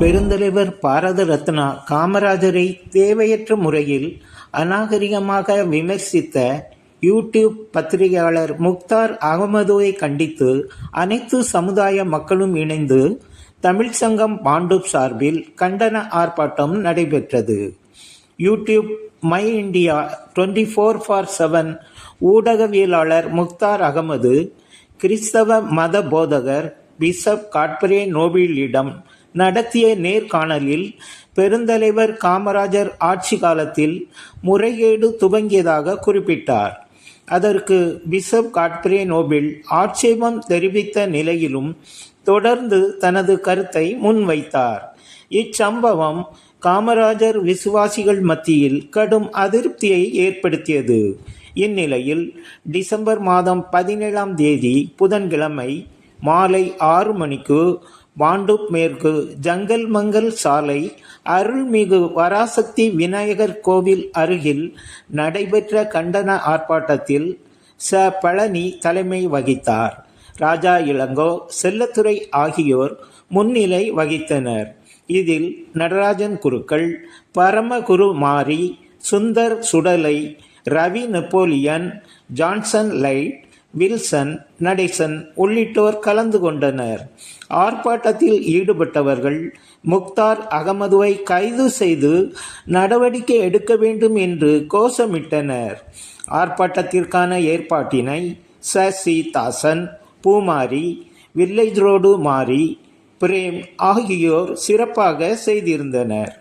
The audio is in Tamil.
பெருந்தலைவர் பாரத ரத்னா காமராஜரை தேவையற்ற முறையில் அநாகரிகமாக விமர்சித்த யூடியூப் பத்திரிகையாளர் முக்தார் அகமதுவை கண்டித்து அனைத்து சமுதாய மக்களும் இணைந்து தமிழ் சங்கம் பாண்டூப் சார்பில் கண்டன ஆர்ப்பாட்டம் நடைபெற்றது. YouTube my India twenty four for seven ஊடகவியலாளர் முக்தார் அகமது கிறிஸ்தவ மத போதகர் பிஷப் காட்பரே நோபிளிடம் நடத்திய நேர்காணலில் பெருந்தலைவர் காமராஜர் ஆட்சி காலத்தில் முறைகேடு துவங்கியதாக குறிப்பிட்டார். அதற்கு பிஷப் காட்பிரே நோபிள் ஆட்சேபம் தெரிவித்த நிலையிலும் தொடர்ந்து தனது கருத்தை முன்வைத்தார். இச்சம்பவம் காமராஜர் விசுவாசிகள் மத்தியில் கடும் அதிருப்தியை ஏற்படுத்தியது. இந்நிலையில் டிசம்பர் மாதம் பதினேழாம் தேதி புதன்கிழமை மாலை ஆறு மணிக்கு வாண்டூப் மேற்கு ஜங்கல் மங்கல் சாலை அருள்மிகு வராசக்தி விநாயகர் கோவில் அருகில் நடைபெற்ற கண்டன ஆர்ப்பாட்டத்தில் ச. பழனி தலைமை வகித்தார். ராஜா இளங்கோ செல்லத்துறை ஆகியோர் முன்னிலை வகித்தனர். இதில் Natarajan Gurukkal Paramaguru Mari Sundar Sudalai Ravi Napoleon Johnson light Wilson Natesan உள்ளிட்டோர் கலந்து கொண்டனர். ஆர்ப்பாட்டத்தில் ஈடுபட்டவர்கள் முக்தார் அகமதுவை கைது செய்து நடவடிக்கை எடுக்க வேண்டும் என்று கோஷமிட்டனர். ஆர்ப்பாட்டத்திற்கான ஏற்பாட்டினை சசி தாசன் பூமாரி வில்லேஜ் ரோடு மாரி பிரேம் ஆகியோர் சிறப்பாக செய்திருந்தனர்.